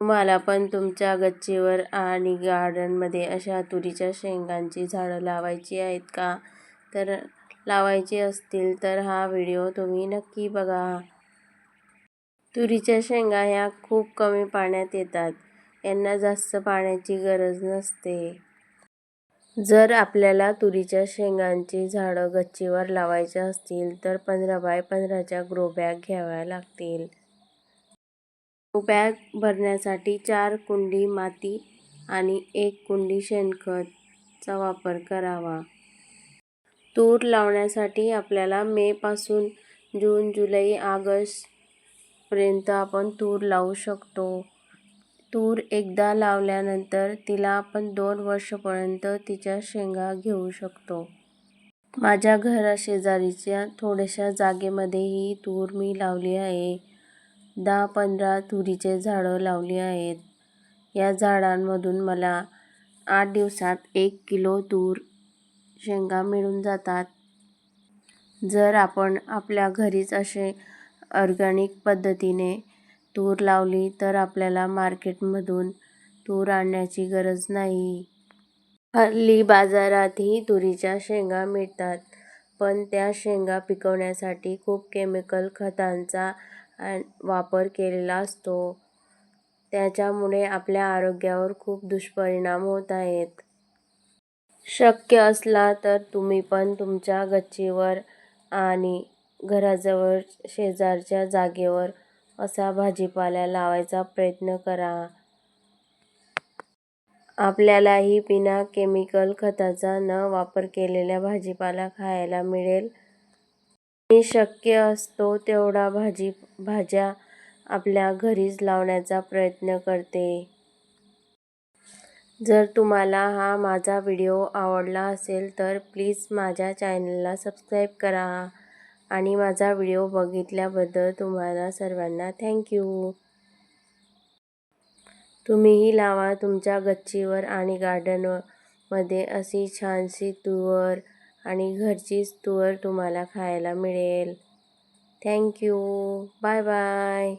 तुम्हाला पण तुमच्या गच्चीवर आणि गार्डनमध्ये अशा तुरीच्या शेंगांची झाडं लावायची आहेत का? तर लावायची असतील तर हा व्हिडिओ तुम्ही नक्की बघा. तुरीच्या शेंगा ह्या खूप कमी पाण्यात येतात. यांना जास्त पाण्याची गरज नसते. जर आपल्याला तुरीच्या शेंगांची झाडं गच्चीवर लावायची असतील तर पंधरा बाय पंधराच्या ग्रो बॅग घ्याव्या लागतील. बॅग भरण्यासाठी चार कुंडी माती आणि एक कुंडी शेणखतचा वापर करावा. तूर लावण्यासाठी आपल्याला मेपासून जून जुलै ऑगस्टपर्यंत आपण तूर लावू शकतो. तूर एकदा लावल्यानंतर तिला आपण दोन वर्षपर्यंत तिच्या शेंगा घेऊ शकतो. माझ्या घराशेजारीच्या थोड्याशा जागेमध्ये ही तूर मी लावली आहे. दहा पंधरा तुरीचे झाडं लावली आहेत. या झाडांमधून मला आठ दिवसात एक किलो तूर शेंगा मिळून जातात. जर आपण आपल्या घरीच असे ऑर्गॅनिक पद्धतीने तूर लावली तर आपल्याला मार्केटमधून तूर आणण्याची गरज नाही. हल्ली बाजारातही तुरीच्या शेंगा मिळतात पण त्या शेंगा पिकवण्यासाठी खूप केमिकल खतांचा वापर केलेला असतो. त्याच्यामुळे आपल्या आरोग्यावर खूप दुष्परिणाम होत आहेत. शक्य असला तर तुम्ही पण तुमच्या गच्चीवर आणि घराजवळ शेजारच्या जागेवर असा भाजीपाला लावायचा प्रयत्न करा. आपल्यालाही बिना केमिकल खताचा न वापर केलेला भाजीपाला खायला मिळेल. मी शक्य असतो तेवढा भाजी भाज्या आपल्या घरीच लावण्याचा प्रयत्न करते. जर तुम्हाला हा माझा व्हिडिओ आवडला असेल तर प्लीज माझ्या चॅनलला सबस्क्राईब करा आणि माझा व्हिडिओ बघितल्याबद्दल तुम्हाला सर्वांना थँक्यू तुम्हीही लावा तुमच्या गच्चीवर आणि गार्डनमध्ये अशी छानशी तुवर आणि घरचीच तुअर तुम्हाला खायला मिळेल. Thank you bye bye